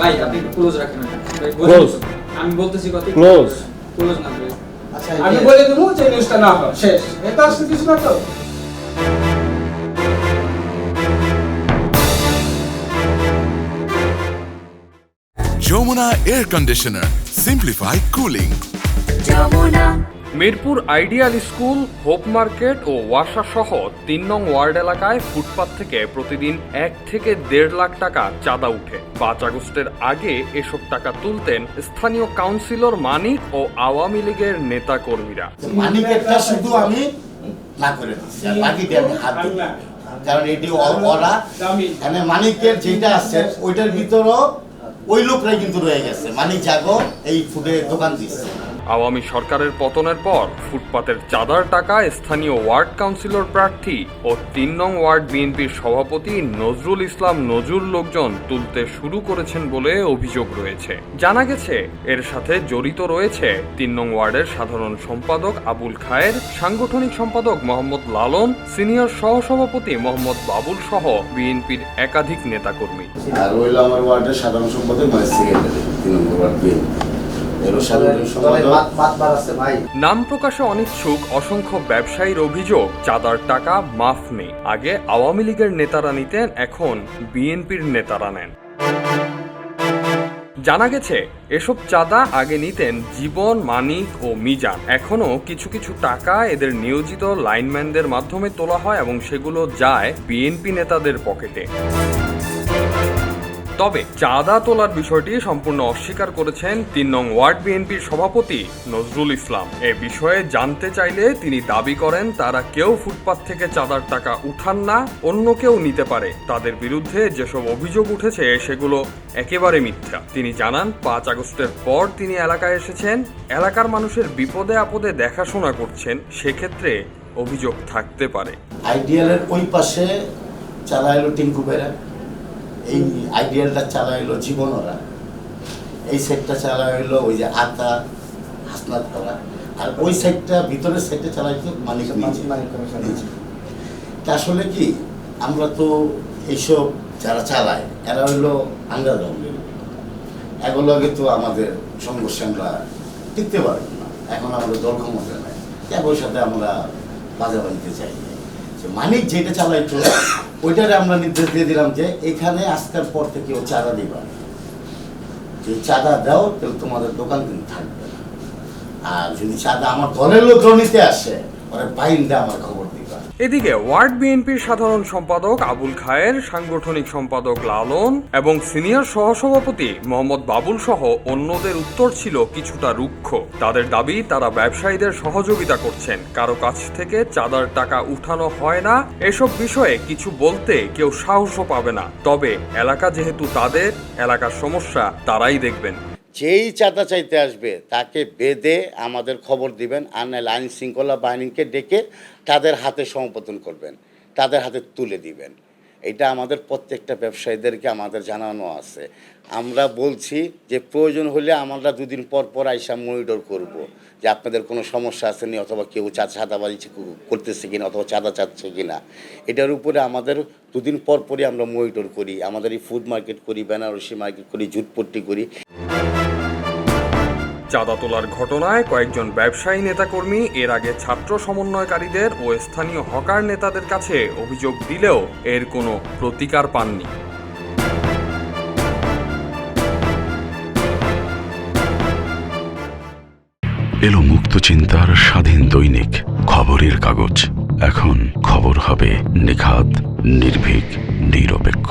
ভাই আপনি ক্লোজ রাখেন বলেন। আমি বলতেছি কথা Close. ক্লোজ না আচ্ছা আমি বলে দেবো যে নিউজটা না হয়। শেষ। এটা আসলে কিছু না তো। Jomuna Air Conditioner. Simplify cooling. Jamuna Mirpur ideal school, hope market ও ওয়াসা সহ তিন নং ওয়ার্ড এলাকায় ফুটপাত থেকে প্রতিদিন এক থেকে দেড় লাখ টাকা চাঁদা উঠে। পাঁচ আগস্টের আগে এসব টাকা তুলতেন স্থানীয় কাউন্সিলর মানিক ও আওয়ামী লীগের নেতা কর্মীরা শুধু আমি কারণ এটি মানে মানিকের যেটা আছে, ওইটার ভিতরও ওই লোকরাই কিন্তু রয়ে গেছে। মানিক জাগো এই ফুডের দোকান দিচ্ছে। আওয়ামী সরকারের পতনের পর ফুটপাতের চাঁদার টাকা স্থানীয় ওয়ার্ড কাউন্সিলর প্রার্থী ও তিন নং ওয়ার্ড বিএনপির সভাপতি নজরুল ইসলাম নজরুল লোকজন তুলতে শুরু করেছেন বলে অভিযোগ রয়েছে। জানা গেছে, এর সাথে জড়িত রয়েছে তিন নং ওয়ার্ডের সাধারণ সম্পাদক আবুল খায়ের, সাংগঠনিক সম্পাদক মোহাম্মদ লালন, সিনিয়র সহসভাপতি মোহাম্মদ বাবুল সহ বিএনপির একাধিক নেতাকর্মী। আর আমার ওয়ার্ডের সাধারণ সম্পাদক তিন নম্বর ওয়ার্ড বিএনপি। নাম প্রকাশে অনিচ্ছুক অসংখ্য ব্যবসায়ীর অভিযোগ চাঁদার টাকা মাফ নেই। আগে আওয়ামী লীগের নেতারা নিতেন এখন বিএনপির নেতারা নেন। জানা গেছে এসব চাঁদা আগে নিতেন জীবন মানিক ও মিজান। এখনও কিছু কিছু টাকা এদের নিয়োজিত লাইনম্যানদের মাধ্যমে তোলা হয় এবং সেগুলো যায় বিএনপি নেতাদের পকেটে। তবে চাঁদা তোলার বিষয়টি সম্পূর্ণ অস্বীকার করেছেন তিন নং ওয়ার্ড বিএনপির সভাপতি নজরুল ইসলাম। এ বিষয়ে জানতে চাইলে তিনি দাবি করেন, তারা কেউ ফুটপাত থেকে চাঁদার টাকা উঠান না, অন্য কেউ নিতে পারে। তাদের বিরুদ্ধে যেসব অভিযোগ উঠেছে, সেগুলো একেবারে মিথ্যা। তিনি জানান, পাঁচ আগস্টের পর তিনি এলাকায় এসেছেন। এলাকার মানুষের বিপদে আপদে দেখাশোনা করছেন, সেক্ষেত্রে অভিযোগ থাকতে পারে। আইডিয়ালের ওই পাশে চালাইলো টিঙ্কু বেরা এই আইডিয়ালটা চালাইলো জীবন ওরা এই সাইডটা চালাইলো ওই যে আতা হাসনাত করা। আর ওই সাইডটা ভিতরের সাইডটা চালাইতো নিজে। তা আসলে কি আমরা তো এইসব যারা চালায় এরা হইল এগুলো আগে তো আমাদের সংঘর্ষে আমরা টিকতে পারব না। এখন আমাদের দল ক্ষমতা নাই। এগুলোর সাথে আমরা বাজা বানিতে চাই। মানিক যেটা চালাইতো, ওইটারে আমরা নির্দেশ দিয়ে দিলাম যে এখানে আজকের পর থেকে ও চাঁদা দিবা। যদি চাঁদা দাও, তাহলে তোমাদের দোকান কিন্তু থাকবে আর যদি চাঁদা আমার দলের লোক নিতে আসে, ওরা বাইন্দা আমার খবর এদিকে ওয়ার্ড বিএনপির সাধারণ সম্পাদক আবুল খায়ের, সাংগঠনিক সম্পাদক লালন এবং সিনিয়র সহসভাপতি মোহাম্মদ বাবুল সহ অন্যদের উত্তর ছিল কিছুটা রুক্ষ। তাদের দাবি, তারা ব্যবসায়ীদের সহযোগিতা করছেন। কারও কাছ থেকে চাঁদার টাকা উঠানো হয় না। এসব বিষয়ে কিছু বলতে কেউ সাহসও পাবে না। তবে এলাকা যেহেতু তাদের, এলাকার সমস্যা তারাই দেখবেন। যেই চাঁদা চাইতে আসবে, তাকে বেঁধে আমাদের খবর দিবেন আর নাহলে আইন শৃঙ্খলা বাহিনীকে ডেকে তাদের হাতে সমপতন করবেন, তাদের হাতে তুলে দিবেন। এটা আমাদের প্রত্যেকটা ব্যবসায়ীদেরকে আমাদের জানানো আছে। আমরা বলছি যে প্রয়োজন হলে আমরা দুদিন পর পর আইসা মনিটর করব যে আপনাদের কোনো সমস্যা আছে নি অথবা কেউ চা চাঁদাবাজি করতেছে কিনা অথবা চাঁদা চাচ্ছে কিনা। এটার উপরে আমাদের দুদিন পর পরই আমরা মনিটর করি। আমাদের এই ফুড মার্কেট করি, বেনারসি মার্কেট করি, জুটপট্টি করি। চাঁদা তোলার ঘটনায় কয়েকজন ব্যবসায়ী নেতাকর্মী, এর আগে ছাত্র সমন্বয়কারীদের ও স্থানীয় হকার নেতাদের কাছে অভিযোগ দিলেও এর কোনো প্রতিকার পাননি। এলো মুক্ত চিন্তার স্বাধীন দৈনিক, খবরের কাগজ। এখন খবর হবে নিখাত নির্ভীক, নিরপেক্ষ।